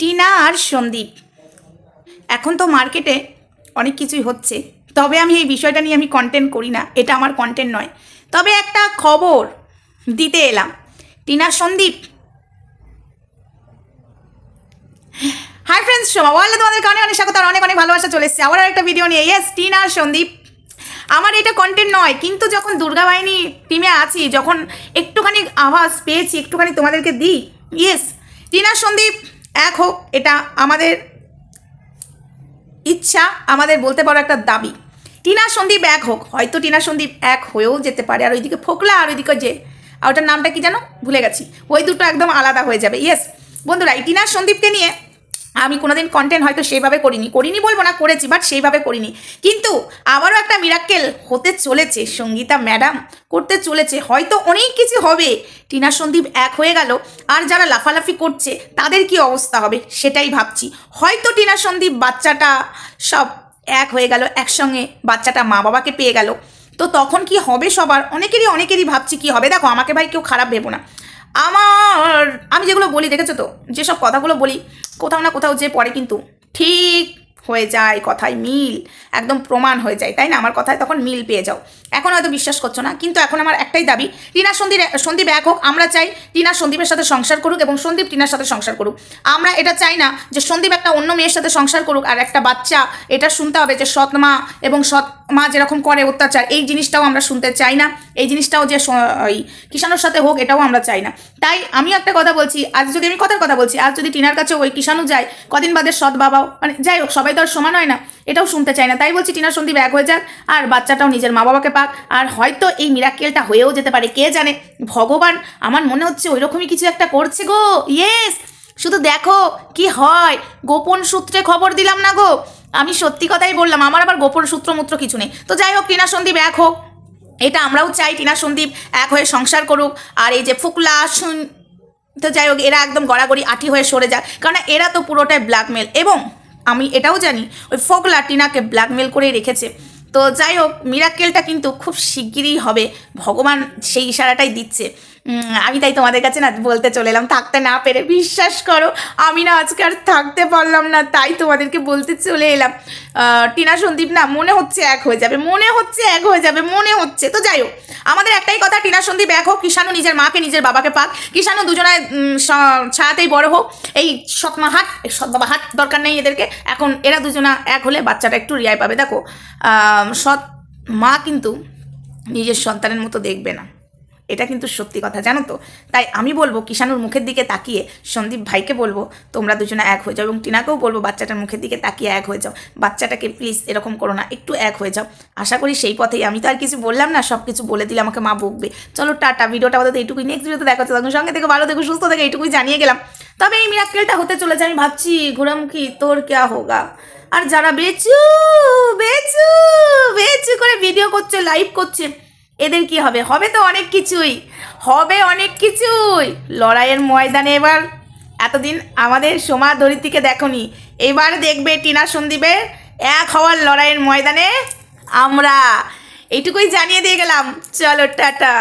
টিনা আর সন্দীপ। এখন তো মার্কেটে অনেক কিছুই হচ্ছে। তবে আমি এই বিষয়টা নিয়ে আমি কন্টেন্ট করি না, এটা আমার কন্টেন্ট নয়। তবে একটা খবর দিতে এলাম। Tina, Sandeep. Hi friends Soma. ওয়ালে তোমাদের অনেক অনেক স্বাগত, আর অনেক অনেক ভালোবাসা চলে এসেছে। আবার একটা ভিডিও নিয়ে। ইয়েস টিনা আর সন্দীপ। আমার এটা কন্টেন্ট নয়, কিন্তু যখন দুর্গা বাহিনী টিমে আছি, যখন একটুখানি আওয়াজ পেয়েছি, একটুখানি তোমাদেরকে দিই। ইয়েস টিনা, সন্দীপ। এক হোক, এটা আমাদের ইচ্ছা, আমাদের বলতে পারো একটা দাবি। টিনা সন্দীপ এক হোক, হয়তো টিনা সন্দীপ এক হয়েও যেতে পারে। আর ওইদিকে ফোকলা আর ওইদিকে যে, আর ওটার নামটা কি জানো? ভুলে গেছি। ওই দুটো একদম আলাদা হয়ে যাবে। ইয়েস বন্ধুরা, এই টিনা সন্দীপকে নিয়ে আমি কোনোদিন কন্টেন্ট হয়তো সেইভাবে করিনি। করিনি বলব না, করেছি বাট সেইভাবে করিনি। কিন্তু আবারও একটা মিরাক্কেল হতে চলেছে, সঙ্গীতা ম্যাডাম করতে চলেছে। হয়তো অনেক কিছু হবে। টিনা সন্দীপ এক হয়ে গেল, আর যারা লাফালাফি করছে, তাদের কি অবস্থা হবে? সেটাই ভাবছি। হয়তো টিনা সন্দীপ বাচ্চাটা সব এক হয়ে গেল, একসঙ্গে বাচ্চাটা মা বাবাকে পেয়ে গেল। তো তখন কি হবে সবার? অনেকেরই অনেকেরই ভাবছি কি হবে। দেখো, আমাকে ভাই কেউ খারাপ ভেবো না। আমার, আমি যেগুলো বলি, দেখেছ তো? যেসব কথাগুলো বলি, কোথাও না কোথাও যে পড়ে কিন্তু ঠিক হয়ে যায়, কথায় মিল, একদম প্রমাণ হয়ে যায়, তাই না? আমার কথায় তখন মিল পেয়ে যাও। এখন হয়তো বিশ্বাস করছ না, কিন্তু এখন আমার একটাই দাবি, টিনা সন্দীপ সন্দীপ এক হোক, আমরা চাই টিনা সন্দীপের সাথে সংসার করুক এবং সন্দীপ টিনার সাথে সংসার করুক। আমরা এটা চাই না যে সন্দীপ একটা অন্য মেয়ের সাথে সংসার করুক, আর একটা বাচ্চা, এটা শুনতে হবে যে সৎ মা এবং সৎ মা যেরকম করে অত্যাচার, এই জিনিসটাও আমরা শুনতে চাই না। এই জিনিসটাও যে ওই কিষাণুর সাথে হোক, এটাও আমরা চাই না। তাই আমি একটা কথা বলছি, আজ যদি আমি কথার কথা বলছি, আজ যদি টিনার কাছে ওই কিষাণু যায়, কদিন বাদে সৎ বাবাও মানে যাই হোক, সবাই তো আর সমান হয় না, এটাও শুনতে চাই না। তাই বলছি টিনার সন্দীপ এক হয়ে যাক, আর বাচ্চাটাও নিজের মা বাবাকে পাক, আর হয়তো এই মিরাক্কেলটা হয়েও যেতে পারে, কে জানে? ভগবান, আমার মনে হচ্ছে ওইরকমই কিছু একটা করছে গো ইয়েস শুধু দেখো কি হয়, গোপন সূত্রে খবর দিলাম না গো। আমি সত্যি কথাই বললাম, আমার আবার গোপন সূত্র মূত্র কিছু নেই। তো যাই হোক, টিনা সন্দীপ এক হোক। এটা আমরাও চাই, টিনা সন্দীপ এক হয়ে সংসার করুক। আর এই যে ফুকলা তো যাই হোক, এরা একদম গড়াগড়ি আঠি হয়ে সরে যাক কারণ এরা তো পুরোটাই ব্ল্যাকমেল এবং আমি এটাও জানি, ওই ফোকলা টিনাকে ব্ল্যাকমেল করেই রেখেছে। তো যাই হোক মিরাক্কেলটা কিন্তু খুব শিগগিরই হবে। ভগবান সেই ইশারাটাই দিচ্ছে। আমি তাই তোমাদের কাছে না বলতে চলে এলাম, থাকতে না পেরে বিশ্বাস করো, আমি না আজকে আর থাকতে পারলাম না, তাই তোমাদেরকে বলতে চলে এলাম। টিনা সন্দীপ না, মনে হচ্ছে এক হয়ে যাবে, মনে হচ্ছে এক হয়ে যাবে, মনে হচ্ছে। তো যাই হোক আমাদের একটাই কথা, টিনা সন্দীপ এক হোক, কিষাণু নিজের মাকে, নিজের বাবাকে পাক। কিষাণু দুজনায় ছায়াতেই বড় হোক। এই সৎমা হাট সৎ বাবা হাট দরকার নেই এদেরকে। এখন এরা দুজনা এক হলে বাচ্চাটা একটু রিয়াই পাবে, দেখো। সৎ মা কিন্তু নিজের সন্তানের মতো দেখবে না। এটা কিন্তু সত্যি কথা, জানো তো? তাই আমি বলব কিষানুর মুখের দিকে তাকিয়ে সন্দীপ ভাইকে বলব, তোমরা দুজনে এক হয়ে যাও এবং টিনাকেও বলব, বাচ্চাটার মুখের দিকে তাকিয়ে এক হয়ে যাও। বাচ্চাটাকে প্লিজ এরকম করো না, একটু এক হয়ে যাও। আশা করি সেই পথেই, আমি তো আর কিছু বললাম না সব কিছু বলে দিলে আমাকে মা বকবে। চলো, টাটা, ভিডিওটা আমাদের এইটুকুই। নেক্সট ভিডিওতে দেখা হচ্ছে তখন সঙ্গে থেকে, ভালো থেকে, সুস্থ থেকে, এইটুকুই জানিয়ে গেলাম। তবে এই মিরাক্কেলটা হতে চলেছে, আমি ভাবছি ঘোরামুখী তোর ক্যা হোগা? আর যারা বেচু বেচু করছে লাইভ করছে। এদের কি হবে? হবে তো অনেক কিছুই। হবে অনেক কিছুই। লড়াইয়ের ময়দানে এবার এতদিন আমাদের সোমা ধরিত্রীকে দেখনি। এবার দেখবে টিনা সন্দীপের এক হওয়ার লড়াইয়ের ময়দানে আমরা। এইটুকুই জানিয়ে দিয়ে গেলাম। চলো, টাটা।